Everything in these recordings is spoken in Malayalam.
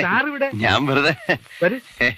സാർ ഇവിടെ ഞാൻ വെറുതെ വരൂ. ഏ,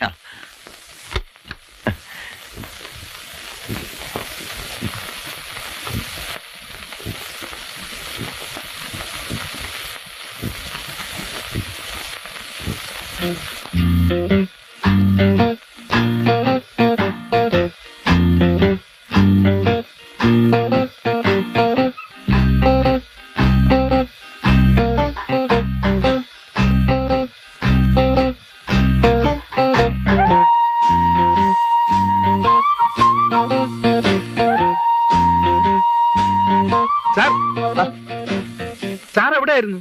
എവിടെയായിരുന്നു?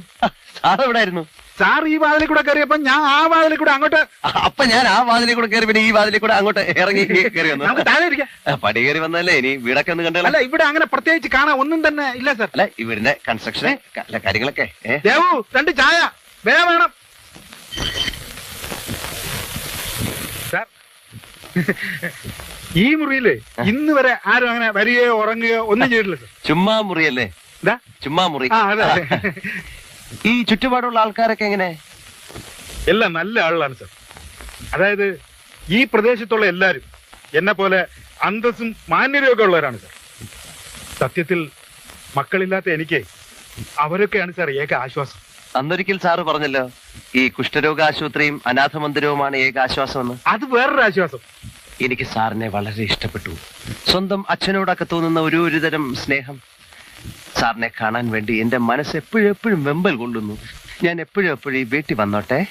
സാർ എവിടെയായിരുന്നു? സാർ ഈ വാതിലിൽ കൂടെ കയറിയപ്പോ ഞാൻ ആ വാതിലിൽ കൂടെ അങ്ങോട്ട് അപ്പൊ ഞാൻ ആ വാതിലിൽ കൂടെ കയറി പിന്നെ ഈ വാതിലിൽ കൂടെ അങ്ങോട്ട് ഇറങ്ങി കയറി വന്നു. നമുക്ക് താഴെ ഇരിക്കാം. പടി കയറി വന്നല്ലേ ഇനി വീടൊക്കെ ഒന്ന് കണ്ടല്ല അല്ല ഇവിടെ അങ്ങനെ പ്രത്യേകിച്ച് കാണാൻ ഒന്നും തന്നെ ഇല്ല സാർ. അല്ല ഇവരുടെ കൺസ്ട്രക്ഷൻ അല്ല കാര്യങ്ങളൊക്കെ ദേവു രണ്ട് ചായ. വേറെ വേണം. സാർ ഈ മുറിയിൽ ഇന്ന് വരെ ആരും അങ്ങനെ വരികയോ ഉറങ്ങുകയോ ഒന്നും ചെയ്തിട്ടില്ല ചുമ്മാ മുറിയല്ലേ? ചുമ്മാ മുറി. ഈ ചുറ്റുപാടുള്ള ആൾക്കാരൊക്കെ എങ്ങനെ? എല്ലാം നല്ല ആളുകളാണ് സർ. അതായത് ഈ പ്രദേശത്തുള്ള എല്ലാരും എന്നെ പോലെ അന്തസ്സും മാന്യതയൊക്കെ ഉള്ളവരാണ് സർ. സത്യത്തിൽ മക്കളില്ലാത്ത എനിക്ക് അവരൊക്കെയാണ് സാർ ഏക ആശ്വാസം. അന്നൊരിക്കൽ സാറ് പറഞ്ഞല്ലോ ഈ കുഷ്ഠരോഗ ആശുപത്രിയും അനാഥ മന്ദിരവുമാണ് ഏക ആശ്വാസം എന്ന് അത് വേറൊരു ആശ്വാസം. എനിക്ക് സാറിനെ വളരെ ഇഷ്ടപ്പെട്ടു. സ്വന്തം അച്ഛനോടൊക്കെ തോന്നുന്ന ഒരു ഒരു തരം സ്നേഹം. സാറിനെ കാണാൻ വേണ്ടി എന്റെ മനസ്സ് എപ്പോഴും എപ്പോഴും വെമ്പൽ കൊള്ളുന്നു. ഞാൻ എപ്പോഴും എപ്പോഴും ഈ വീട്ടിൽ വന്നോട്ടെ?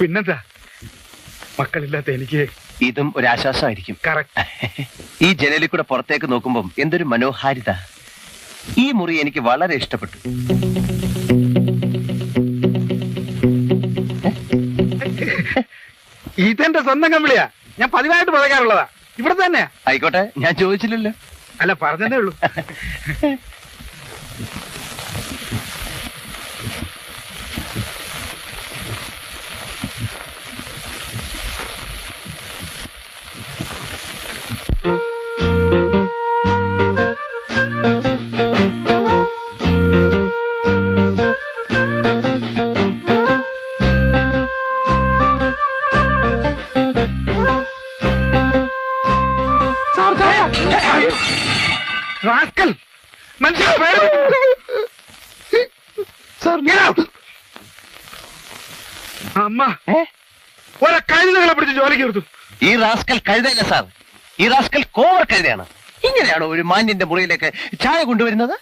പിന്നെന്താ? മക്കളില്ലാത്ത എനിക്ക് ഇതും ഒരു ആശ്വാസമായിരിക്കും. ഈ ജനലിൽ കൂടെ പുറത്തേക്ക് നോക്കുമ്പോൾ എന്തൊരു മനോഹാരിത. ഈ മുറി എനിക്ക് വളരെ ഇഷ്ടപ്പെട്ടു. ഇതെന്റെ സ്വന്തം കമ്പിളിയാ. ഞാൻ പതിവായിട്ട് പറയാറുള്ളതാ ഇവിടെ തന്നെ. ആയിക്കോട്ടെ ഞാൻ ചോദിച്ചില്ലല്ലോ. അല്ല പറഞ്ഞതേ ഉള്ളൂ. Thank you. സാർ അമ്മ? ഒരെ കഴുതകളെ പിടിച്ച് ജോലിക്ക് എടുത്തു ഈ റാസ്കൽ കഴുതയല്ല സാർ ഈ റാസ്കൽ കോവർ കഴുതയാണ്. ഇങ്ങനെയാണോ ഒരു മാന്യന്റെ മുറിയിലേക്ക് ചായ കൊണ്ടുവരുന്നത്?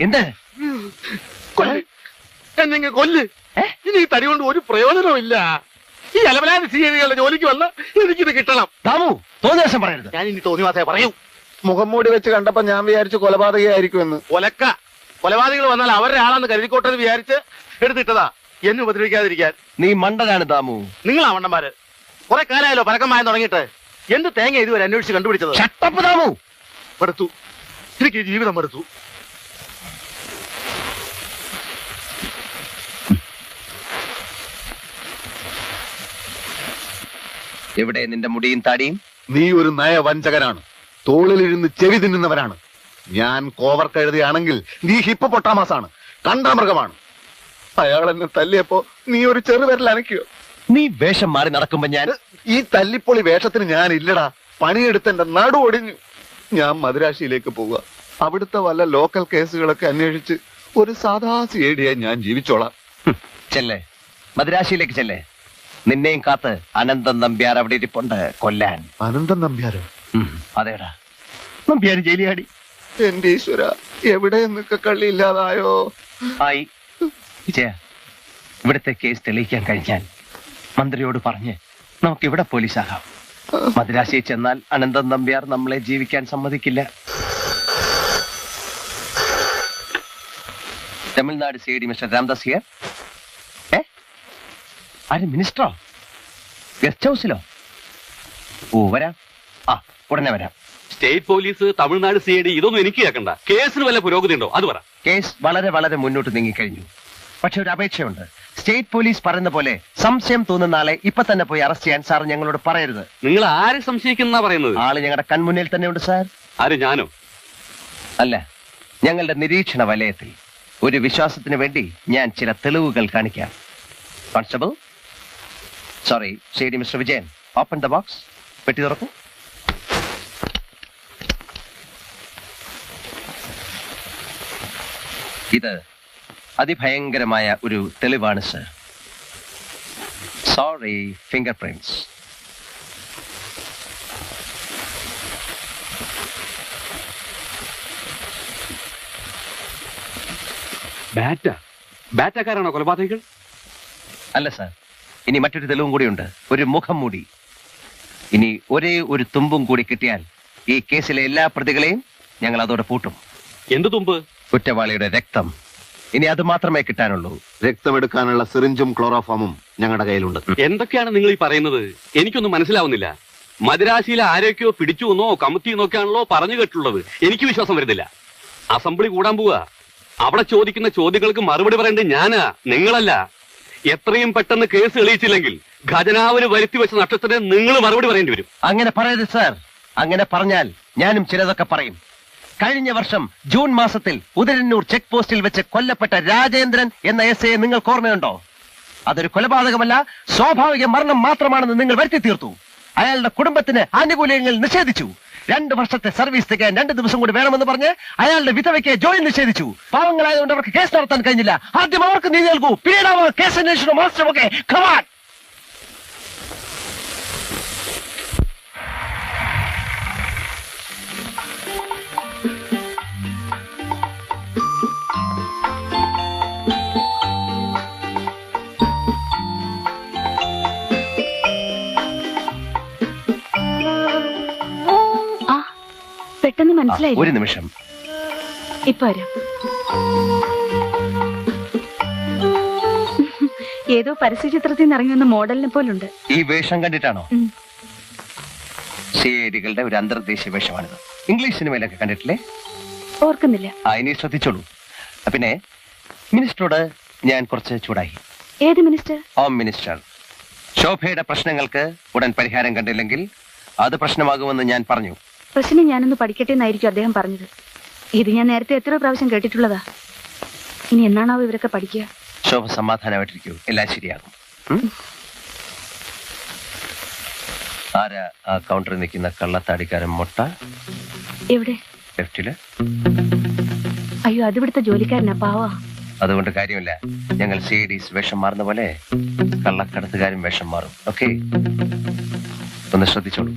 എന്ത്? എന്നെ കൊല്ല്? ഇനി ഈ തടി കൊണ്ട് ഒരു പ്രയോജനവും ഇല്ല ഈ അലവലാതി സീരിയലുകളുടെ ജോലിക്ക് വന്ന എനിക്കിത് കിട്ടണം. ദാമു തോന്നിയാശം പറയരുത്. ഞാൻ ഇനി തോന്നി മാസേ പറയൂ. മുഖം മൂടി വെച്ച് കണ്ടപ്പോ ഞാൻ വിചാരിച്ചു കൊലപാതകയായിരിക്കുമെന്ന്. ഒലക്ക. കൊലപാതകൾ വന്നാൽ അവരുടെ ആളാന്ന് കരുതിക്കോട്ടെന്ന് വിചാരിച്ച് എടുത്തിട്ടതാ. എന്നെ ഉപദ്രവിക്കാതിരിക്കാൻ. നീ മണ്ടനാണ് ദാമു നിങ്ങളാ മണ്ടന്മാര്. കുറെ കാലമായല്ലോ പരക്കമായം തുടങ്ങിയിട്ട്. എന്ത് തേങ്ങ ഇതുവരെ അന്വേഷിച്ച് കണ്ടുപിടിച്ചത്? എനിക്ക് ജീവിതം മടുത്തു. എവിടെ നിന്റെ മുടിയും താടിയും? നീ ഒരു നയവഞ്ചകനാണ്. തോളിലിരുന്ന് ചെവി തിന്നുന്നവരാണ് ഞാൻ കോവർ കഴുതിയാണെങ്കിൽ നീ ഹിപ്പ പൊട്ടാമാസാണ്. കണ്ടാമൃഗമാണ്. അയാൾ എന്നെ തല്ലിയപ്പോ നീ ഒരു ചെറുവിരൽ അനക്കിയോ? നീ വേഷം മാറി നടക്കുമ്പോ ഞാൻ ഈ തല്ലിപ്പൊളി വേഷത്തിന് ഞാൻ ഇല്ലടാ പണിയെടുത്ത് എന്റെ നടു ഒടിഞ്ഞു. ഞാൻ മദുരാശിയിലേക്ക് പോവുക. അവിടുത്തെ വല്ല ലോക്കൽ കേസുകളൊക്കെ അന്വേഷിച്ച് ഒരു സാധാ സിഐഡിയായി ഞാൻ ജീവിച്ചോളാം. ചെല്ലേ. മദ്രാശിയിലേക്ക് ചെല്ലേ. നിന്നെയും കാത്ത് അനന്തൻ നമ്പ്യാർ അവിടെ ഇരിപ്പുണ്ട് കൊല്ലാൻ. അനന്തൻ നമ്പ്യാരോ? ഉം, അതേടാ. നമ്പ്യാർ ജയിലിയാടി. എന്റെ ഈശ്വര എവിടെ നിന്നൊക്കെ കള്ളി ഇല്ലാതായോ? ആയി. വിജയ ഇവിടുത്തെ കേസ് തെളിയിക്കാൻ കഴിഞ്ഞാൽ മന്ത്രിയോട് പറഞ്ഞ് നമുക്ക് ഇവിടെ പോലീസാകാം. മദ്രാശിയിൽ ചെന്നാൽ അനന്തൻ നമ്പ്യാർ നമ്മളെ ജീവിക്കാൻ സമ്മതിക്കില്ല. Tamil Nadu C D mister Ramdas here. ഏ? ആര് മിനിസ്റ്ററോ? ഗസ്റ്റ് ഹൗസിലോ? ഓ വരാം. ആ ഉടനെ വരാം. State police Tamil Nadu C D ഇതൊന്നും എനിക്ക് കേൾക്കണ്ട. കേസിന് വല്ല പുരോഗതി ഉണ്ടോ അത് പറ. കേസ് വളരെ വളരെ മുന്നോട്ട് നീങ്ങിക്കഴിഞ്ഞു. പക്ഷെ ഒരു അപേക്ഷയുണ്ട്. സ്റ്റേറ്റ് പോലീസ് പറയുന്ന പോലെ സംശയം തോന്നുന്ന ആളെ ഇപ്പൊ തന്നെ പോയി അറസ്റ്റ് ചെയ്യാൻ സാർ ഞങ്ങളോട് പറയരുത്. നിങ്ങൾ ആരെ സംശയിക്കുന്ന പറയുന്നത്? ആൾ ഞങ്ങളുടെ കൺമുന്നിൽ തന്നെ ഉണ്ട് സാർ. ആര് ഞാനോ? അല്ല ഞങ്ങളുടെ നിരീക്ഷണ വലയത്തിൽ ഒരു വിശ്വാസത്തിന് വേണ്ടി ഞാൻ ചില തെളിവുകൾ കാണിക്കാം. Constable? Sorry C D mister Vijayan. Open the box പെട്ടി തുറക്കൂ. ഇത് അതിഭയങ്കരമായ ഒരു തെളിവാണ് sir. Sorry finger prints Bata. ബാറ്റക്കാരാണോ കൊലപാതകൾ അല്ല സർ. ഇനി മറ്റൊരു തെളിവും കൂടിയുണ്ട് ഒരു മുഖം മൂടി. ഇനി ഒരേ ഒരു തുമ്പും കൂടി കിട്ടിയാൽ ഈ കേസിലെ എല്ലാ പ്രതികളെയും ഞങ്ങൾ അതോടെ പൂട്ടും. എന്ത് തുമ്പ്? കുറ്റവാളിയുടെ രക്തം. ഇനി അത് മാത്രമേ കിട്ടാനുള്ളൂ. രക്തമെടുക്കാനുള്ള സിറിഞ്ചും ക്ലോറോഫോമും ഞങ്ങളുടെ കയ്യിലുണ്ട്. എന്തൊക്കെയാണ് നിങ്ങൾ ഈ പറയുന്നത്? എനിക്കൊന്നും മനസ്സിലാവുന്നില്ല. മദിരാശിയിലെ ആരൊക്കെയോ പിടിച്ചു എന്നോ കമ്മിറ്റി എന്നൊക്കെയാണല്ലോ പറഞ്ഞു കേട്ടുള്ളത് എനിക്ക് വിശ്വാസം വരുന്നില്ല. അസംബ്ലി കൂടാൻ പോവുക അവിടെ ചോദിക്കുന്ന ചോദ്യങ്ങൾക്ക് മറുപടി പറയേണ്ടത് ഞാനാ നിങ്ങളല്ല. എത്രയും പെട്ടെന്ന് കേസ് തെളിയിച്ചില്ലെങ്കിൽ ഖജനാവിന് വരുത്തി വെച്ച നക്ഷത്രത്തിന് നിങ്ങൾ മറുപടി പറയേണ്ടി വരും. അങ്ങനെ പറയരുത് സാർ. അങ്ങനെ പറഞ്ഞാൽ ഞാനും ചിലതൊക്കെ പറയും. കഴിഞ്ഞ വർഷം ജൂൺ മാസത്തിൽ ഉദരന്നൂർ ചെക്ക് പോസ്റ്റിൽ വെച്ച് കൊല്ലപ്പെട്ട രാജേന്ദ്രൻ എന്ന എസ് എ നിങ്ങൾക്ക് ഓർമ്മയുണ്ടോ? അതൊരു കൊലപാതകമല്ല സ്വാഭാവിക മരണം മാത്രമാണെന്ന് നിങ്ങൾ വരുത്തി തീർത്തു. അയാളുടെ കുടുംബത്തിന് ആനുകൂല്യങ്ങൾ നിഷേധിച്ചു. രണ്ട് വർഷത്തെ സർവീസ് തികയാൻ രണ്ട് ദിവസം കൂടി വേണമെന്ന് പറഞ്ഞ് അയാളുടെ വിധവയ്ക്ക് ജോലി നിഷേധിച്ചു. പാവങ്ങളായതുകൊണ്ട് അവർക്ക് കേസ് നടത്താൻ കഴിഞ്ഞില്ല. ആദ്യം അവർക്ക് നീതി നൽകൂ. പിന്നീട് കേസ് അന്വേഷണം ഖവാൻ പെട്ടെന്ന് മനസ്സിലായി ഒരു നിമിഷം. ഇപ്പൊ വരാം. ഏതോ പരസ്യചിത്രത്തിൽ നിന്ന് ഇറങ്ങി വന്ന മോഡലിനെ പോലുണ്ട്. ഈ വേഷം കണ്ടിട്ടാണോ? ഡികളുടെ ഒരു അന്തർദേശീയ വേഷമാണിത്. ഇംഗ്ലീഷ് സിനിമയിലൊക്കെ കണ്ടിട്ടില്ലേ? ഓർക്കുന്നില്ല. ആ ഇനി ശ്രദ്ധിച്ചോളൂ. പിന്നെ മിനിസ്റ്ററോട് ഞാൻ കുറച്ച് ചൂടായി. ഏത് മിനിസ്റ്റർ? Home minister. ശോഭയുടെ പ്രശ്നങ്ങൾക്ക് ഉടൻ പരിഹാരം കണ്ടില്ലെങ്കിൽ അത് പ്രശ്നമാകുമെന്ന് ഞാൻ പറഞ്ഞു. പ്രശ്നം ഞാനൊന്ന് പഠിക്കട്ടെ എന്നായിരിക്കും അദ്ദേഹം പറഞ്ഞത്. ഇത് ഞാൻ നേരത്തെ എത്ര പ്രാവശ്യം കേട്ടിട്ടുള്ളതാ. ഇനി എന്നാണാവോ ഇവരൊക്കെ പഠിക്കുക? ശോഭ സമാധാനമായിട്ടിരിക്കൂ. എല്ലാം ശരിയാകും? ആരാ ആ കൗണ്ടറിൽ നിൽക്കുന്ന കള്ളത്താടിക്കാരൻ മുട്ട? എവിടെ? ലെഫ്റ്റിൽ അയ്യോ അതിവിടുത്തെ ജോലിക്കാരനാ പാവാ. അതുകൊണ്ട് കാര്യമില്ല. ഞങ്ങൾ സി ഡീസ് വേഷം മാറുന്ന പോലെ കള്ളക്കടത്തുകാരും വേഷം മാറും. ഓക്കെ ഒന്ന് ശ്രദ്ധിച്ചോളൂ.